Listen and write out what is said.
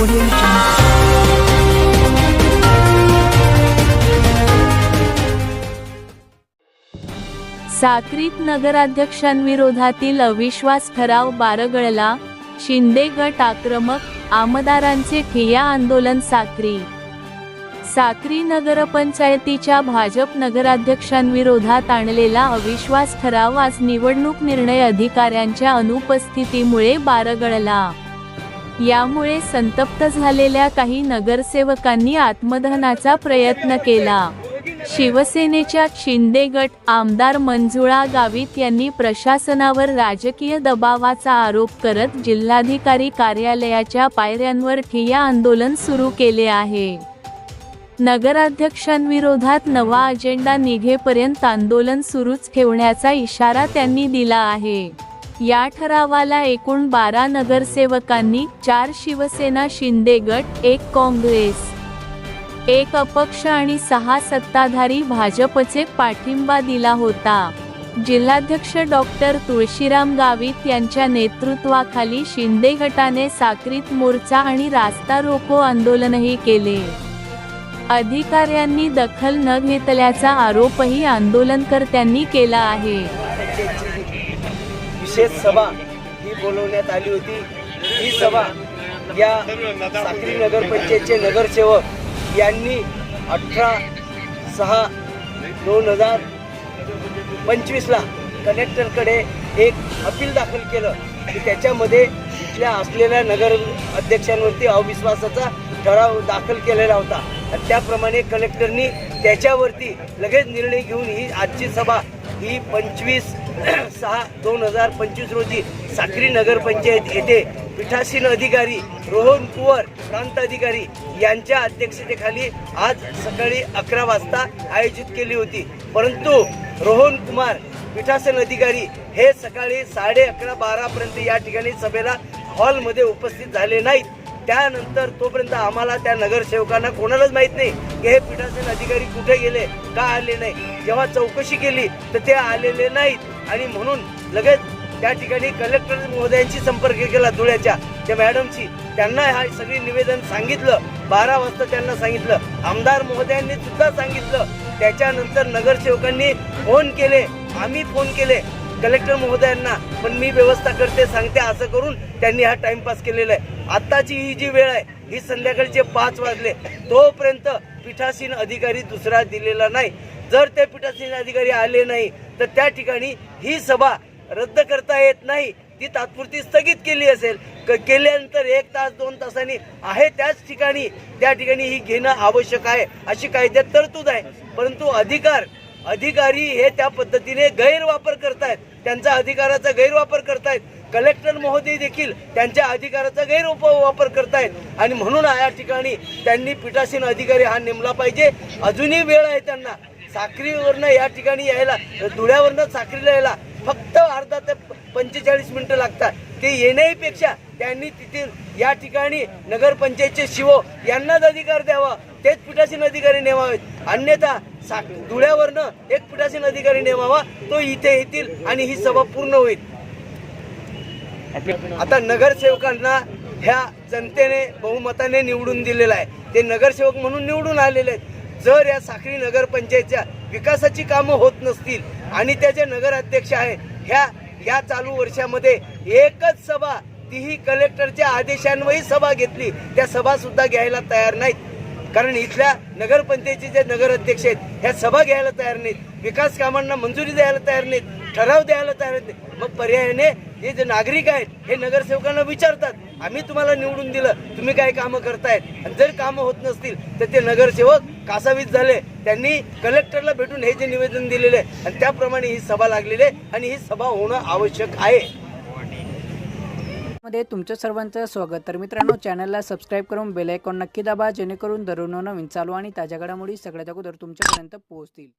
साक्रीत नगराध्यक्षांविरोधातील अविश्वास ठराव बारगळला शिंदे गट आक्रमक आमदारांचे ठिय्या आंदोलन साक्री. साक्री नगरपंचायतीच्या भाजप नगराध्यक्षांविरोधात आणलेला अविश्वास ठराव आज निवडणूक निर्णय अधिकाऱ्यांच्या अनुपस्थितीमुळे बारगळला. यामुळे संतप्त झालेल्या काही नगरसेवकांनी आत्मदहनाचा प्रयत्न केला. शिवसेनेच्या शिंदे गट आमदार मंजुळा गावित यांनी प्रशासनावर राजकीय दबावाचा आरोप करत जिल्हाधिकारी कार्यालयाच्या पायऱ्यांवर ठिय्या आंदोलन सुरू केले आहे. नगराध्यक्षांविरोधात नवा अजेंडा निघेपर्यंत आंदोलन सुरूच ठेवण्याचा इशारा त्यांनी दिला आहे. या ठरावाला एकूण बारा नगरसेवकांनी चार शिवसेना शिंदे गट एक काँग्रेस एक अपक्ष आणि सहा सत्ताधारी भाजपचे पाठिंबा दिला होता. जिल्हाध्यक्ष डॉक्टर तुळशीराम गावित यांच्या नेतृत्वाखाली शिंदे गटाने साक्रीत मोर्चा आणि रास्ता रोको आंदोलनही केले. अधिकाऱ्यांनी दखल न घेतल्याचा आरोपही आंदोलनकर्त्यांनी केला आहे. विशेष सभा ही बोलवण्यात आली होती. ही सभा या साक्री नगरपंचायतचे नगरसेवक यांनी अठरा सहा दोन हजार पंचवीसला कलेक्टरकडे एक अपील दाखल केलं की त्याच्यामध्ये इथल्या असलेल्या नगर अध्यक्षांवरती अविश्वासाचा ठराव दाखल केलेला होता. आणि त्याप्रमाणे कलेक्टरनी त्याच्यावरती लगेच निर्णय घेऊन ही आजची सभा ही पंचवीस सहा दोन हजार पंचवीस रोजी साक्री नगरपंचायत येथे पीठासीन अधिकारी रोहन कुवर प्रांत अधिकारी यांच्या अध्यक्षतेखाली आज सकाळी अकरा वाजता आयोजित केली होती. परंतु रोहन कुमार पीठासन अधिकारी हे सकाळी साडे अकरा बारापर्यंत या ठिकाणी सभेला हॉलमध्ये उपस्थित झाले नाहीत. त्यानंतर तोपर्यंत आम्हाला त्या नगरसेवकांना कोणालाच माहीत नाही की हे पीठासीन अधिकारी कुठे गेले का आले नाही. जेव्हा चौकशी केली तर ते आलेले नाहीत. आणि म्हणून लगेच त्या ठिकाणी कलेक्टर महोदयांशी संपर्क केला धुळ्याच्या. त्या मॅडमशी त्यांना हा सगळी निवेदन सांगितलं. बारा वाजता त्यांना सांगितलं. आमदार महोदयांनी सुद्धा सांगितलं. त्याच्यानंतर नगरसेवकांनी फोन केले. आम्ही फोन केले. कलेक्टर महोदयांना पण मी व्यवस्था करते सांगते असं करून त्यांनी हा टाइमपास केलेला आहे. आत्ताची ही जी वेळ आहे ही संध्याकाळचे पाच वाजले. तोपर्यंत पीठासीन अधिकारी दुसरा दिलेला नाही. जर ते पीठासीन अधिकारी आले नाही तर त्या ठिकाणी ही सभा रद्द करता येत नाही. ती तात्पुरती स्थगित केली असेल. क- केल्यानंतर एक तास दोन तासांनी आहे त्याच ठिकाणी. त्या ठिकाणी ही घेणं आवश्यक आहे अशी कायद्यात तरतूद आहे. परंतु अधिकार अधिकारी हे त्या पद्धतीने गैरवापर करतायत. त्यांचा अधिकाराचा गैरवापर करतायत. कलेक्टर महोदय देखील त्यांच्या अधिकाराचा गैरवापर करतायत. आणि म्हणून या ठिकाणी त्यांनी पीठासीन अधिकारी हा नेमला पाहिजे. अजूनही वेळ आहे त्यांना. साखरीवरनं या ठिकाणी यायला धुळ्यावरनं साखरीला यायला फक्त अर्धा ते पंचेचाळीस मिनिटं लागतात. ते येण्यापेक्षा त्यांनी तिथे या ठिकाणी नगरपंचायतचे शिव यांनाच अधिकार द्यावा. तेच पीठासीन अधिकारी नेमावेत अन्यथा सा धुळ्यावरनं एक पीठासीन अधिकारी नेमावा तो इथे येतील आणि ही सभा पूर्ण होईल. आता नगरसेवकांना ह्या जनतेने बहुमताने निवडून दिलेला आहे. ते नगरसेवक म्हणून निवडून आलेले आहेत. जर या साखरी नगरपंचायतच्या विकासाची कामं होत नसतील आणि त्याचे नगराध्यक्ष आहेत ह्या या चालू वर्षामध्ये एकच सभा तीही कलेक्टरच्या आदेशांवरही सभा घेतली त्या सभा सुद्धा घ्यायला तयार नाहीत. कारण इथल्या नगरपंचायतीचे जे नगराध्यक्ष आहेत ह्या सभा घ्यायला तयार नाहीत विकास कामांना मंजुरी द्यायला तयार नाहीत ठराव द्यायला तयार नाहीत. मग पर्यायाने हे जे नागरिक आहेत हे नगरसेवकांना विचारतात आम्ही तुम्हाला निवडून दिलं तुम्ही काय कामं करतायत? आणि जर कामं होत नसतील तर ते नगरसेवक कासावीस झाले त्यांनी कलेक्टरला भेटून हे जे निवेदन दिलेले आहे आणि त्याप्रमाणे ही सभा लागलेली आहे आणि ही सभा होणं आवश्यक आहे. मध्ये तुमचं सर्वांचं स्वागत. तर मित्रांनो चॅनलला सबस्क्राईब करून बेल आयकॉन नक्की दाबा जेणेकरून दररोज नवीन चालू आणि ताज्या घडामोडी सगळ्यात अगोदर तुमच्यापर्यंत पोहोचतील.